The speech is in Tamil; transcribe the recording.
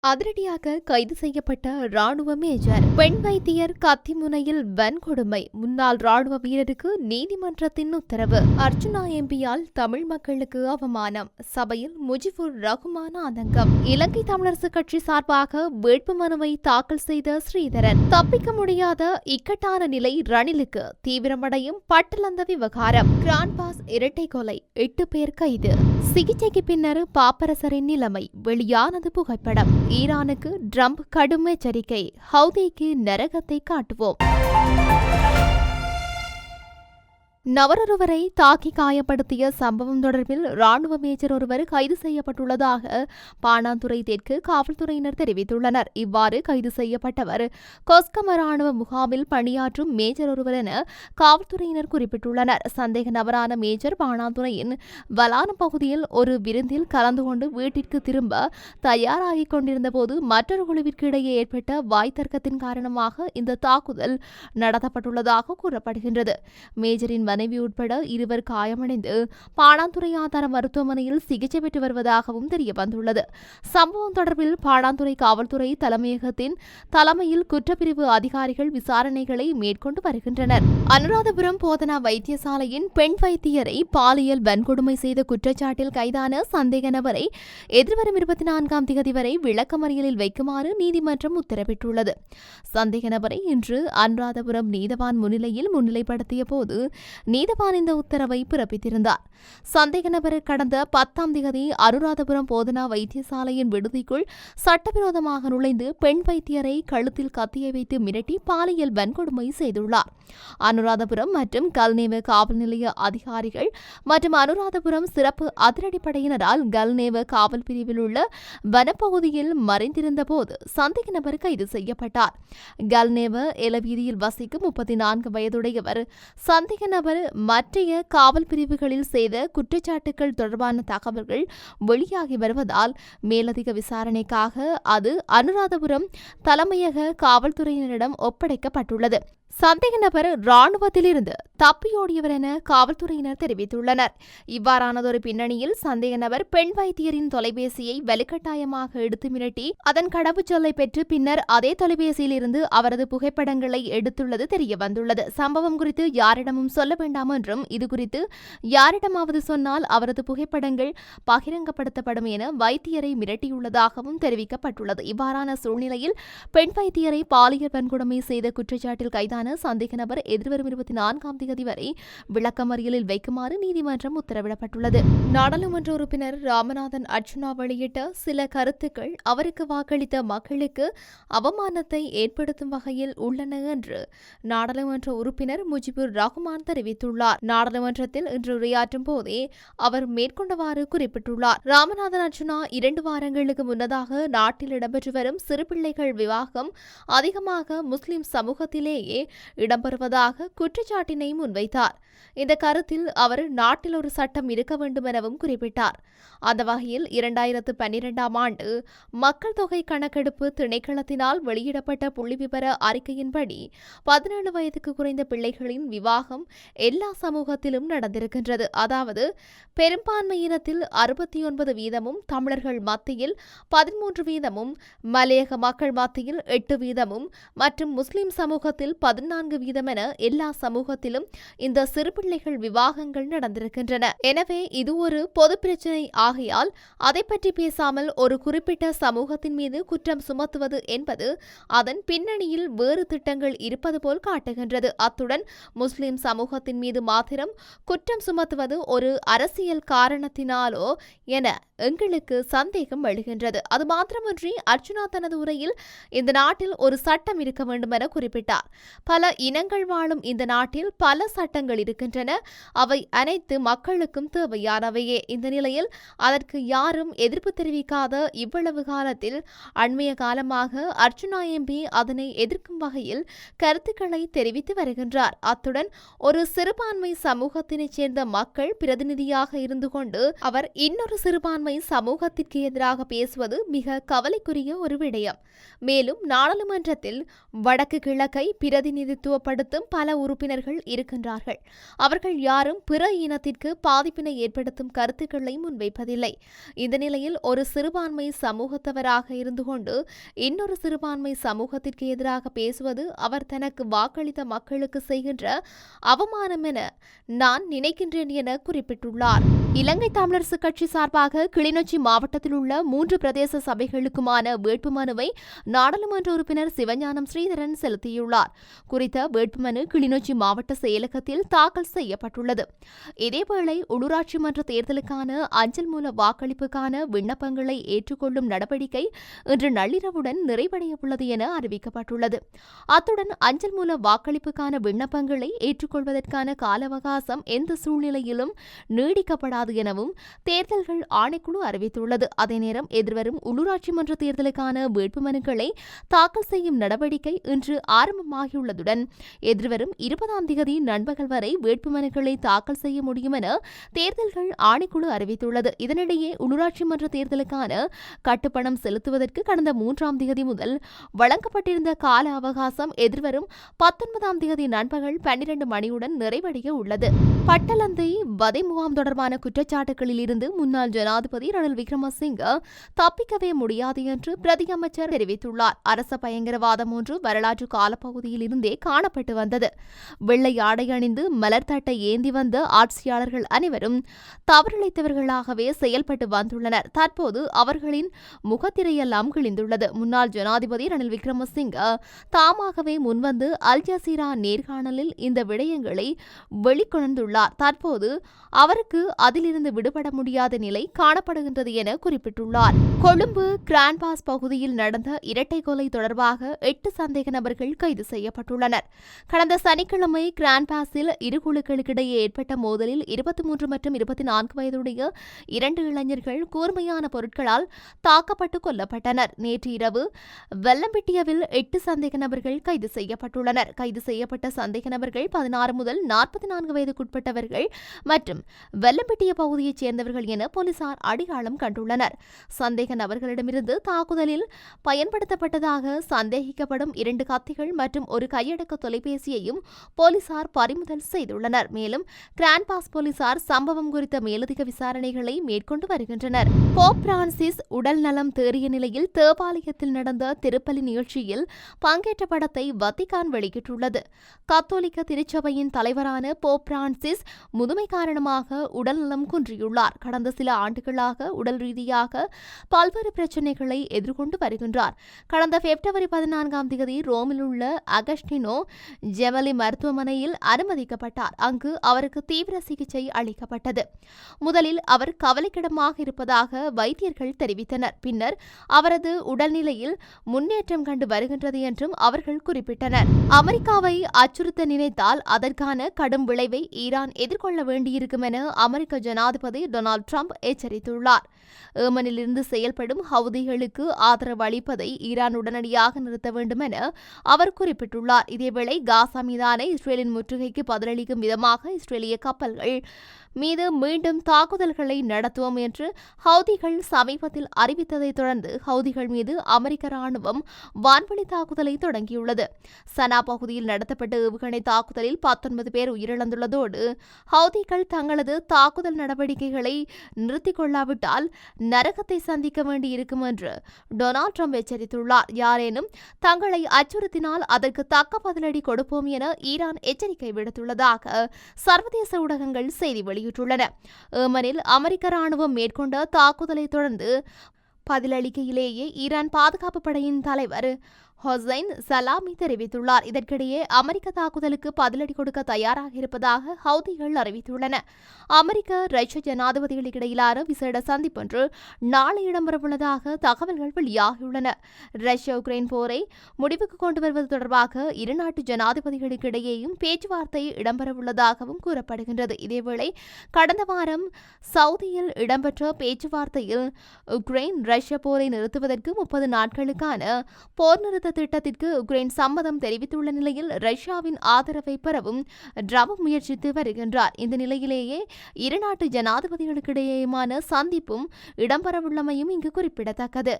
அதிரடியாக கைது செய்யப்பட்ட ராணுவ மேஜர் பெண் வைத்தியர் கத்திமுனையில் வன்கொடுமை. முன்னாள் ராணுவ வீரருக்கு நீதிமன்றத்தின் உத்தரவு. அர்ஜுனா எம்பியால் தமிழ் மக்களுக்கு அவமானம். சபையில் முஜிபுர் ரகுமான ஆதங்கம் இலங்கை தமிழரசு கட்சி சார்பாக வேட்புமனுவை தாக்கல் செய்த ஸ்ரீதரன். தப்பிக்க முடியாத இக்கட்டான நிலை ரணிலுக்கு தீவிரமடையும் பட்டலந்த விவகாரம். கிரான்பாஸ் இரட்டை கொலை எட்டு பேர் கைது. சிகிச்சைக்கு பின்னர் பாப்பரசரின் நிலைமை வெளியானது புகைப்படம். ஈரானுக்கு ட்ரம்ப் கடும் எச்சரிக்கை ஹவுதிக்கு நரகத்தை காட்டுவோம். நபரொருவரை தாக்கி காயப்படுத்திய சம்பவம் தொடர்பில் ராணுவ மேஜர் ஒருவர் கைது செய்யப்பட்டுள்ளதாக பாணாந்துறை தெற்கு காவல்துறையினர் தெரிவித்துள்ளனர். இவ்வாறு கைது செய்யப்பட்டவர் கொஸ்கம ராணுவ முகாமில் பணியாற்றும் மேஜர் ஒருவர் என காவல்துறையினர் குறிப்பிட்டுள்ளனர். சந்தேக நபரான மேஜர் பாணாந்துறையின் வலான பகுதியில் ஒரு விருந்தில் கலந்து கொண்டு வீட்டிற்கு திரும்ப தயாராகிக் கொண்டிருந்த போது மற்றொரு குழுவிற்கு இடையே ஏற்பட்ட வாய்த்தர்க்கத்தின் காரணமாக இந்த தாக்குதல் நடத்தப்பட்டுள்ளதாக கூறப்படுகின்றது. மேஜரின் மனைவி உட்பட இருவர் காயமடைந்து பாணாந்துறை ஆதார மருத்துவமனையில் சிகிச்சை பெற்று வருவதாகவும் தெரியவந்துள்ளது. சம்பவம் தொடர்பில் பாணாந்துறை காவல்துறை தலைமையகத்தின் தலைமையில் குற்றப்பிரிவு அதிகாரிகள் விசாரணைகளை மேற்கொண்டு வருகின்றனர். அனுராதபுரம் போதனா வைத்தியசாலையின் பெண் வைத்தியரை பாலியல் வன்கொடுமை செய்த குற்றச்சாட்டில் கைதான சந்தேக நபரை எதிர்வரும் இருபத்தி நான்காம் தேதி வரை விளக்கமறியலில் வைக்குமாறு நீதிமன்றம் உத்தரவிட்டுள்ளது. சந்தேக நபரை இன்று அனுராதபுரம் நீதவான் முன்னிலையில் முன்னிலைப்படுத்திய போது நீதவான் இந்த உத்தரவை பிறப்பித்திருந்தார். சந்தேக நபர் கடந்த பத்தாம் திகதி அனுராதபுரம் போதனா வைத்தியசாலையின் விடுதிக்குள் சட்டவிரோதமாக நுழைந்து பெண் வைத்தியரை கழுத்தில் கத்தியை வைத்து மிரட்டி பாலியல் வன்கொடுமை செய்துள்ளார். அனுராதபுரம் மற்றும் கல்நேவ காவல் நிலைய அதிகாரிகள் மற்றும் அனுராதபுரம் சிறப்பு அதிரடிப்படையினரால் கல்நேவ காவல் பிரிவில் உள்ள வனப்பகுதியில் மறைந்திருந்த போது சந்தேக நபர் கைது செய்யப்பட்டார். கல்நேவ எலவீதியில் வசிக்கும் முப்பத்தி நான்கு வயதுடையவர் சந்தேக நபர் மற்றைய காவல் பிரிவுகளில் செய்த குற்றச்சாட்டுகள் தொடர்பான தகவல்கள் வெளியாகி வருவதால் மேலதிக விசாரணைக்காக அது அனுராதபுரம் தலைமையக காவல்துறையினரிடம் ஒப்படைக்கப்பட்டுள்ளது. சந்தேக நபர் ராணுவத்திலிருந்து தப்பியோடியவர் என காவல்துறையினர் தெரிவித்துள்ளனர். இவ்வாறானதொரு பின்னணியில் சந்தேக நபர் பெண் வைத்தியரின் தொலைபேசியை வலுக்கட்டாயமாக எடுத்து மிரட்டி அதன் கடவுச்சொல்லை பெற்று பின்னர் அதே தொலைபேசியில் இருந்து அவரது புகைப்படங்களை எடுத்துள்ளது தெரியவந்துள்ளது. சம்பவம் குறித்து யாரிடமும் சொல்ல வேண்டாம் என்றும் இதுகுறித்து யாரிடமாவது சொன்னால் அவரது புகைப்படங்கள் பகிரங்கப்படுத்தப்படும் என வைத்தியரை மிரட்டியுள்ளதாகவும் தெரிவிக்கப்பட்டுள்ளது. இவ்வாறான சூழ்நிலையில் பெண் வைத்தியரை பாலியல் வன்கொடுமை செய்த குற்றச்சாட்டில் கைதான சந்தேக நபர் எதிர்வரும் இருபத்தி நான்காம் தேதி வரை விளக்கமறியலில் வைக்குமாறு நீதிமன்றம் உத்தரவிடப்பட்டுள்ளது. நாடாளுமன்ற உறுப்பினர் ராமநாதன் அர்ஜுனா வெளியிட்ட சில கருத்துக்கள் அவருக்கு வாக்களித்த மக்களுக்கு அவமானத்தை ஏற்படுத்தும் வகையில் உள்ளன என்று நாடாளுமன்ற உறுப்பினர் முஜிபுர் ரஹ்மான் தெரிவித்துள்ளார். நாடாளுமன்றத்தில் இன்று உரையாற்றும் போதே அவர் மேற்கொண்டவாறு குறிப்பிட்டுள்ளார். ராமநாதன் அர்ஜுனா இரண்டு வாரங்களுக்கு முன்னதாக நாட்டில் இடம்பெற்று வரும் சிறுபிள்ளைகள் விவாகம் அதிகமாக முஸ்லிம் சமூகத்திலேயே இடம்பெறுவதாக குற்றச்சாட்டினை முன்வைத்தார். இந்த கருத்தில் அவர் நாட்டில் ஒரு சட்டம் இருக்க வேண்டும் எனவும் குறிப்பிட்டார். அந்த வகையில் இரண்டாயிரத்து பன்னிரெண்டாம் ஆண்டு மக்கள் தொகை கணக்கெடுப்பு திணைக்களத்தினால் வெளியிடப்பட்ட புள்ளிவிவர அறிக்கையின்படி பதினேழு வயதுக்கு குறைந்த பிள்ளைகளின் விவாகம் எல்லா சமூகத்திலும் நடந்திருக்கின்றது. அதாவது பெரும்பான்மையினத்தில் அறுபத்தி ஒன்பது வீதமும் தமிழர்கள் மத்தியில் பதிமூன்று வீதமும் மலையக மக்கள் மத்தியில் எட்டு வீதமும் மற்றும் முஸ்லிம் சமூகத்தில் பதினான்கு வீதம் என எல்லா சமூகத்திலும் இந்த சிறுபிள்ளைகள் விவாகங்கள் நடந்திருக்கின்றன. எனவே இது ஒரு பொது பிரச்சினை ஆகையால் அதை பற்றி பேசாமல் ஒரு குறிப்பிட்ட சமூகத்தின் மீது குற்றம் சுமத்துவது என்பது அதன் பின்னணியில் வேறு திட்டங்கள் இருப்பது போல் காட்டுகின்றது. அத்துடன் முஸ்லிம் சமூகத்தின் மீது மாத்திரம் குற்றம் சுமத்துவது ஒரு அரசியல் காரணத்தினாலோ என எங்களுக்கு சந்தேகம் எழுகின்றது. அது மாத்திரமன்றி அர்ஜுனா தனது உரையில் இந்த நாட்டில் ஒரு சட்டம் இருக்க வேண்டும் என குறிப்பிட்டார். பல இனங்கள் வாழும் இந்த நாட்டில் பல சட்டங்கள் இருக்கின்றன. அவை அனைத்து மக்களுக்கும் தேவையானவையே. இந்த நிலையில் அதற்கு யாரும் எதிர்ப்பு தெரிவிக்காத இவ்வளவு காலத்தில் அண்மைய காலமாக அர்ஜுனா எம்பி அதனை எதிர்க்கும் வகையில் கருத்துக்களை தெரிவித்து வருகின்றார். அத்துடன் ஒரு சிறுபான்மை சமூகத்தினைச் சேர்ந்த மக்கள் பிரதிநிதியாக இருந்து கொண்டு அவர் இன்னொரு சிறுபான்மை சிறுபான்மை சமூகத்திற்கு எதிராக பேசுவது மிக கவலைக்குரிய ஒரு விடயம். மேலும் நாடாளுமன்றத்தில் வடக்கு கிழக்கை பிரதிநிதித்துவப்படுத்தும் பல உறுப்பினர்கள் இருக்கின்றார்கள். அவர்கள் யாரும் பிற இனத்திற்கு பாதிப்பினை ஏற்படுத்தும் கருத்துக்களை முன்வைப்பதில்லை. இந்த நிலையில் ஒரு சிறுபான்மை சமூகத்தவராக இருந்து கொண்டு இன்னொரு சிறுபான்மை சமூகத்திற்கு எதிராக பேசுவது அவர் தனக்கு வாக்களித்த மக்களுக்கு செய்கின்ற அவமானம் என நான் நினைக்கின்றேன் என குறிப்பிட்டுள்ளார். இலங்கை தமிழரசு கட்சி சார்பாக கிளிநொச்சி மாவட்டத்தில் உள்ள மூன்று பிரதேச சபைகளுக்குமான வேட்புமனுவை நாடாளுமன்ற உறுப்பினர் சிவஞானம் ஸ்ரீதரன் செலுத்தியுள்ளார். குறித்த வேட்புமனு கிளிநொச்சி மாவட்ட செயலகத்தில் தாக்கல் செய்யப்பட்டுள்ளது. இதேவேளை உள்ளூராட்சி மன்ற தேர்தலுக்கான அஞ்சல் மூல வாக்களிப்புக்கான விண்ணப்பங்களை ஏற்றுக்கொள்ளும் நடவடிக்கை இன்று நள்ளிரவுடன் நிறைவடைய உள்ளது என அறிவிக்கப்பட்டுள்ளது. அத்துடன் அஞ்சல் மூல வாக்களிப்புக்கான விண்ணப்பங்களை ஏற்றுக்கொள்வதற்கான கால அவகாசம் எந்த சூழ்நிலையிலும் நீடிக்கப்படாது எனவும் தேர்தல்கள் ஆணைக்குழு அறிவித்துள்ளது. அதே நேரம் எதிர்வரும் உள்ளூராட்சி மன்ற தேர்தலுக்கான வேட்புமனுக்களை தாக்கல் செய்யும் நடவடிக்கை இன்று ஆரம்பமாகியுள்ளதுடன் எதிர்வரும் இருபதாம் தேதி நண்பகல் வரை வேட்புமனுக்களை தாக்கல் செய்ய முடியும் என தேர்தல்கள் ஆணைக்குழு அறிவித்துள்ளது. இதனிடையே உள்ளூராட்சி மன்ற தேர்தலுக்கான கட்டுப்பணம் செலுத்துவதற்கு கடந்த மூன்றாம் தேதி முதல் வழங்கப்பட்டிருந்த கால அவகாசம் எதிர்வரும் பத்தொன்பதாம் தேதி நண்பகல் பன்னிரண்டு மணியுடன் நிறைவடைய உள்ளது. பட்டலந்தை வதை முகாம் தொடர்பான குற்றச்சாட்டுகளில் இருந்து முன்னாள் ஜனாதிபதி ரணில் விக்ரமசிங்க தப்பிக்கவே முடியாது என்று பிரதி அமைச்சர் தெரிவித்துள்ளார். அரச பயங்கரவாதம் ஒன்று வரலாற்று காலப்பகுதியில் இருந்தே காணப்பட்டு வந்தது. வெள்ளை ஆடை அணிந்து மலர்தட்டை ஏந்தி வந்த ஆட்சியாளர்கள் அனைவரும் தவறிழைத்தவர்களாகவே செயல்பட்டு வந்துள்ளனர். தற்போது அவர்களின் முகத்திரையெல்லாம் கிழிந்துள்ளது. முன்னாள் ஜனாதிபதி ரணில் விக்ரமசிங்க தாமாகவே முன்வந்து அல் ஜசீரா நேர்காணலில் இந்த விடயங்களை வெளிக்கொணர்ந்துள்ளார். தற்போது அவருக்கு அதிலிருந்து விடுபட முடியாத நிலை காணப்படுகின்றது என குறிப்பிட்டுள்ளார். கொழும்பு கிராண்ட்பாஸ் பகுதியில் நடந்த இரட்டை கொலை தொடர்பாக எட்டு சந்தேக நபர்கள் கைது செய்யப்பட்டுள்ளனர். கடந்த சனிக்கிழமை கிராண்ட்பாஸில் இரு குழுக்களுக்கிடையே ஏற்பட்ட மோதலில் இருபத்தி மூன்று மற்றும் இருபத்தி நான்கு வயதுடைய இரண்டு இளைஞர்கள் கூர்மையான பொருட்களால் தாக்கப்பட்டு கொல்லப்பட்டனர். நேற்று இரவு வெள்ளம்பிட்டியவில் எட்டு சந்தேக நபர்கள் கைது செய்யப்பட்டுள்ளனர். கைது செய்யப்பட்ட சந்தேக நபர்கள் பதினாறு முதல் நாற்பத்தி நான்கு வயதுக்குட்பட்டவர்கள் மற்றும் வெள்ளம்பிட்டிய பகுதியைச் சேர்ந்தவர்கள் என போலீசார் அடையாளம் கண்டுள்ளனர். சந்தேக நபர்களிடமிருந்து தாக்குதலில் பயன்படுத்தப்பட்டதாக சந்தேகிக்கப்படும் இரண்டு கத்திகள் மற்றும் ஒரு கையடக்க தொலைபேசியையும் போலீசார் பறிமுதல் செய்துள்ளனர். மேலும் கிராண்ட்பாஸ் போலீசார் சம்பவம் குறித்த மேலதிக விசாரணைகளை மேற்கொண்டு வருகின்றனர். போப் பிரான்சிஸ் உடல் நலம் தேறிய நிலையில் தேவாலயத்தில் நடந்த திருப்பலி நிகழ்ச்சியில் பங்கேற்ற படத்தை வத்திகான் வெளியிட்டுள்ளது. கத்தோலிக்க திருச்சபையின் தலைவரான போப் பிரான்சிஸ் முதுமை காரணமாக உடல்நலம் குன்றியுள்ளார். கடந்த சில ஆண்டுகள் ஆண்டுகளாக உடல் ரீதியாக பல்வேறு பிரச்சினைகளை எதிர்கொண்டு வருகின்றார். கடந்த பிப்ரவரி பதினான்காம் தேதி ரோமில் உள்ள அகஸ்டினோ ஜெமலி மருத்துவமனையில் அனுமதிக்கப்பட்டார். அங்கு அவருக்கு தீவிர சிகிச்சை அளிக்கப்பட்டது. முதலில் அவர் கவலைக்கிடமாக இருப்பதாக வைத்தியர்கள் தெரிவித்தனர். பின்னர் அவரது உடல்நிலையில் முன்னேற்றம் கண்டு வருகின்றது என்றும் அவர்கள் குறிப்பிட்டனர். அமெரிக்காவை அச்சுறுத்த நினைத்தால் அதற்கான கடும் விளைவை ஈரான் எதிர்கொள்ள வேண்டியிருக்கும் என அமெரிக்க ஜனாதிபதி டொனால்ட் ட்ரம்ப் எச்சரித்துள்ளார் ஏமனிலிருந்து செயல்படும் ஹவுதிகளுக்கு ஆதரவு அளிப்பதை ஈரான் உடனடியாக நிறுத்த வேண்டும் என அவர் குறிப்பிட்டுள்ளார். இதேவேளை காசா மீதான இஸ்ரேலின் முற்றுகைக்கு பதிலளிக்கும் விதமாக இஸ்ரேலிய கப்பல்கள் மீது மீண்டும் தாக்குதல்களை நடத்துவோம் என்று ஹவுதிகள் சமீபத்தில் அறிவித்ததைத் தொடர்ந்து ஹவுதிகள் மீது அமெரிக்க ராணுவம் வான்வழி தாக்குதலை தொடங்கியுள்ளது. சனா பகுதியில் நடத்தப்பட்ட ஏவுகணை தாக்குதலில் பத்தொன்பது பேர் உயிரிழந்துள்ளதோடு ஹவுதிகள் தங்களது தாக்குதல் நடவடிக்கைகளை நிறுத்திக் கொள்ளாவிட்டால் நரகத்தை சந்திக்க வேண்டியிருக்கும் என்று டொனால்ட் ட்ரம்ப் எச்சரித்துள்ளார். யாரேனும் தங்களை அச்சுறுத்தினால் அதற்கு தக்க பதிலடி கொடுப்போம் என ஈரான் எச்சரிக்கை விடுத்துள்ளதாக சர்வதேச ஊடகங்கள் செய்தி வெளியிட்டுள்ளன. ஏமனில் அமெரிக்க ராணுவம் மேற்கொண்ட தாக்குதலை தொடர்ந்து பதிலளிக்கையிலேயே ஈரான் பாதுகாப்பு படையின் தலைவர் ஹொசைன் சலாமி தெரிவித்துள்ளார். இதற்கிடையே அமெரிக்க தாக்குதலுக்கு பதிலடி கொடுக்க தயாராக இருப்பதாக ஹவுதிகள் அறிவித்துள்ளன. அமெரிக்க ரஷ்ய ஜனாதிபதிகளுக்கிடையிலான விசேட சந்திப்பொன்று நாளை இடம்பெறவுள்ளதாக தகவல்கள் வெளியாகியுள்ளன. ரஷ்ய உக்ரைன் போரை முடிவுக்கு கொண்டு வருவது தொடர்பாக இரு நாட்டு பேச்சுவார்த்தை இடம்பெறவுள்ளதாகவும் கூறப்படுகின்றது. இதேவேளை கடந்த வாரம் சவுதியில் இடம்பெற்ற பேச்சுவார்த்தையில் உக்ரைன் ரஷ்ய போரை நிறுத்துவதற்கு முப்பது நாட்களுக்கான போர் நிறுத்த திட்டத்திற்கு உக்ரைன் சம்மதம் தெரிவித்துள்ள நிலையில் ரஷ்யாவின் ஆதரவை பெறவும் டிரம்ப் முயற்சித்து வருகின்றார். இந்த நிலையிலேயே இரு நாட்டு ஜனாதிபதிகளுக்கிடையேயான சந்திப்பும் இடம்பெறவுள்ளமையும் இங்கு குறிப்பிடத்தக்கது.